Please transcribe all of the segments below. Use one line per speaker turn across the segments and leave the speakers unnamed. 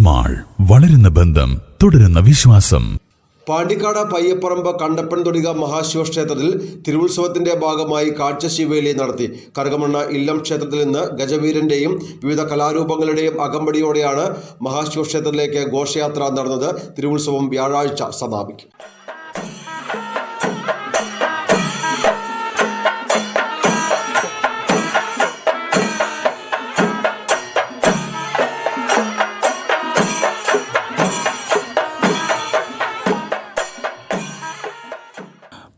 Mall വളരുന്ന ബന്ധം തുടരുന്ന വിശ്വാസം.
പാണ്ടിക്കാട് പയ്യപ്പറമ്പ് കണ്ടപ്പൻ തൊടിക മഹാശിവക്ഷേത്രത്തിൽ തിരുവുത്സവത്തിന്റെ ഭാഗമായി കാഴ്ചശിവേലി നടത്തി. കറുകമണ്ണ ഇല്ലം ക്ഷേത്രത്തിൽ നിന്ന് ഗജവീരന്റെയും വിവിധ കലാരൂപങ്ങളുടെയും അകമ്പടിയോടെയാണ് മഹാശിവക്ഷേത്രത്തിലേക്ക് ഘോഷയാത്ര നടന്നത്. തിരുവുത്സവം വ്യാഴാഴ്ച സമാപിക്കും.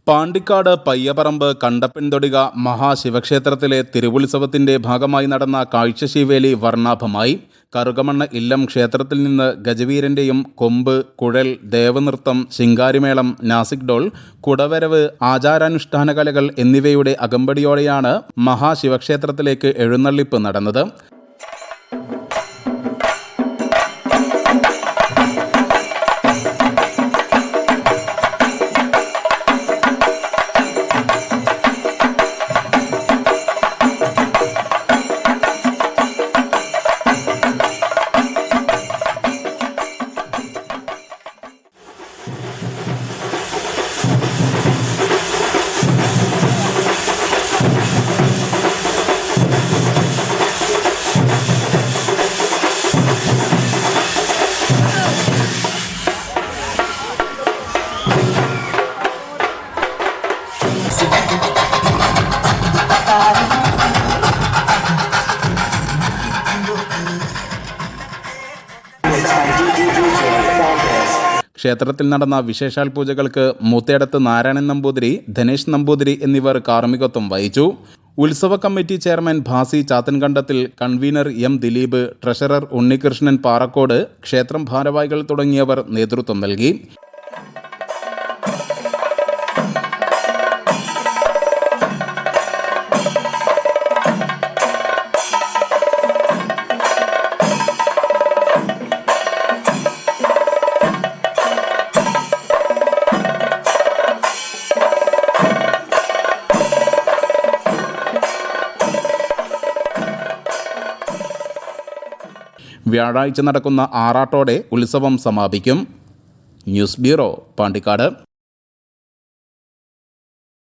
പാണ്ടിക്കാട് പയ്യപറമ്പ് കണ്ടപ്പൻതൊടിക മഹാശിവക്ഷേത്രത്തിലെ തിരുവുത്സവത്തിന്റെ ഭാഗമായി നടന്ന കാഴ്ചശീവേലി വർണാഭമായി കറുകമണ്ണ ഇല്ലം ക്ഷേത്രത്തിൽ നിന്ന് ഗജവീരന്റെയും കൊമ്പ് കുഴൽ ദേവനൃത്തം ശിങ്കാരിമേളം നാസിക് ഡോൾ കുടവരവ് ആചാരാനുഷ്ഠാന കലകൾ എന്നിവയുടെ അകമ്പടിയോടെയാണ് മഹാശിവക്ഷേത്രത്തിലേക്ക് എഴുന്നള്ളിപ്പ് നടന്നത്. ക്ഷേത്രത്തിൽ നടന്ന വിശേഷാൽ പൂജകൾക്ക് മൂത്തേടത്ത് നാരായണൻ നമ്പൂതിരി ധനേഷ് നമ്പൂതിരി എന്നിവർ കാർമ്മികത്വം വഹിച്ചു. ഉത്സവ committee chairman Bhasi Chathankandathil convener M Dileep treasurer Unnikrishnan Parakkode ക്ഷേത്രം ഭാരവാഹികൾ തുടങ്ങിയവർ നേതൃത്വം നൽകി. വ്യാഴാഴ്ച നടക്കുന്ന ആറാട്ടോടെ ഉത്സവം സമാപിക്കും. News bureau Pandikkad.